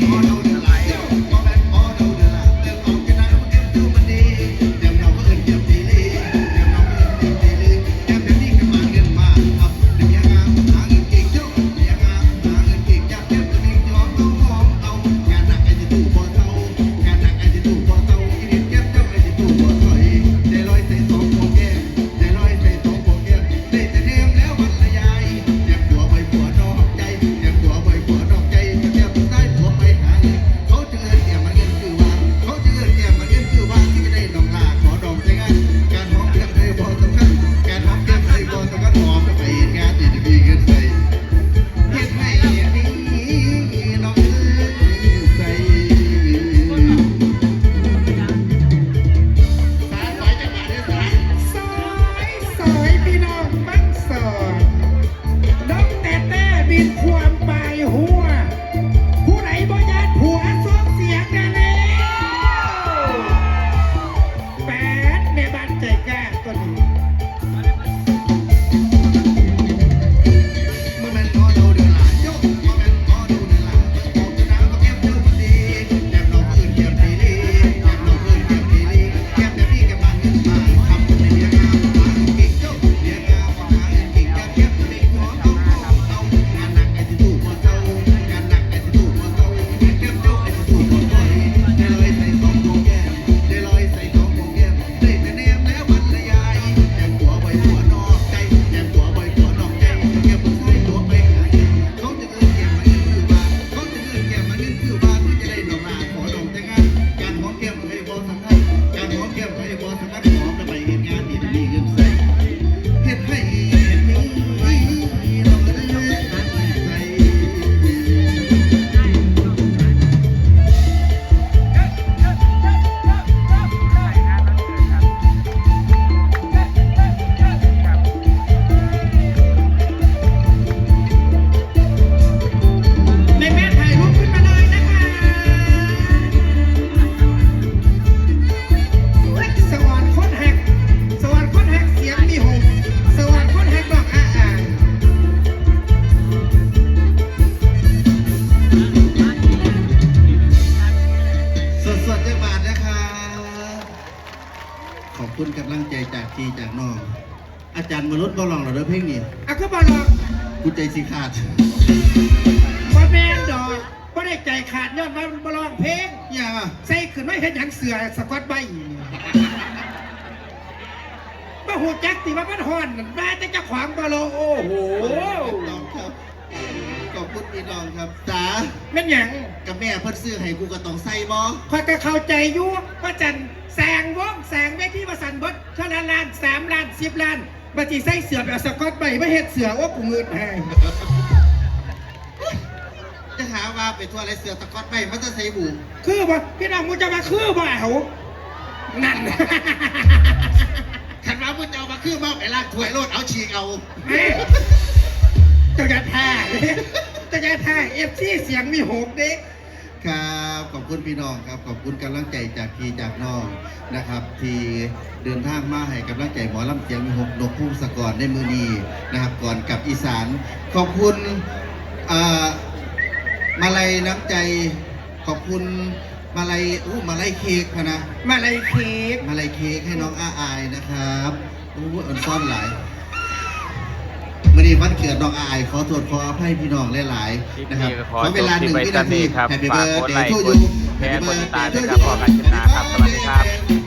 you. no. บอลสำนักการท่องเที่ยวไทยบอลสำนัการย์มนุษย์บ่ลองเหรอเด้อเพลงนี้อะก็บอลองกูใจสิขาดบ่แม่นดอกบ่ได้ใจขาดย้อนว่ามันบ่ร้องเพลง อย่าใส่ขึ้นไม่เห็นหยังเสือสะกอตใบมาหูจักติว่ามันฮ้อนนั่นมาแต่เจ้าของบ่รอโอ้โหน้องครับขอบคุณพี่น้องครับจ๋าแม่นหยังกับแม่เพิ่นซื้อให้กูก็ต้องใส่บ่คอยก็เข้าใจอยู่ว่าจันแสงวงแสงเวทีประสันเบดเท่าล้านล้านสามล้านสิบล้านบัจีใส่เสือแบบสกอตใบไม่เห็ดเสือว่ากูเงินให้จะหาว่าไปทั่วไรเสือตะกอดไปมันจะใส่บุงคือบ่พี่น้องมึงจะมาคือบ่เอานั่นขันว่ามึงจะเอามาคือมาไปลากถ้วยโลดเอาฉีกเอาแม่เจ้าจะท่าเลยเจ้าจะท่าเอฟซีเสียงมีหกเด็กครับ ขอบคุณพี่น้องครับขอบคุณกำลังใจจากพี่จากน้องนะครับ ที่เดินทางมาให้กำลังใจหมอลำเสียงมีหกนกพุ่งสะกอนในมือนีนะครับ ก่อนกลับอีสาน ขอบคุณอ่ามาลัยน้ำใจ ขอบคุณมาลัยอู้มาลัยเค้กพะนะมาเลยเค้กมาลัยเค้กให้น้องอาอายนะครับอู้อันซ่อนหลาย วันนี้วันเกิดน้องอาอายขอโทษขออภัยพี่น้องหลายๆนะครับขอขอเวลาหนึ่งจบที่วินาทีไว้ตอนนี้ครับ Happy ฝากกด birthday ไลค์ to ก you ดแชร์กดติดตามด้วยครับขอกันชนะครับสวัสดีครับ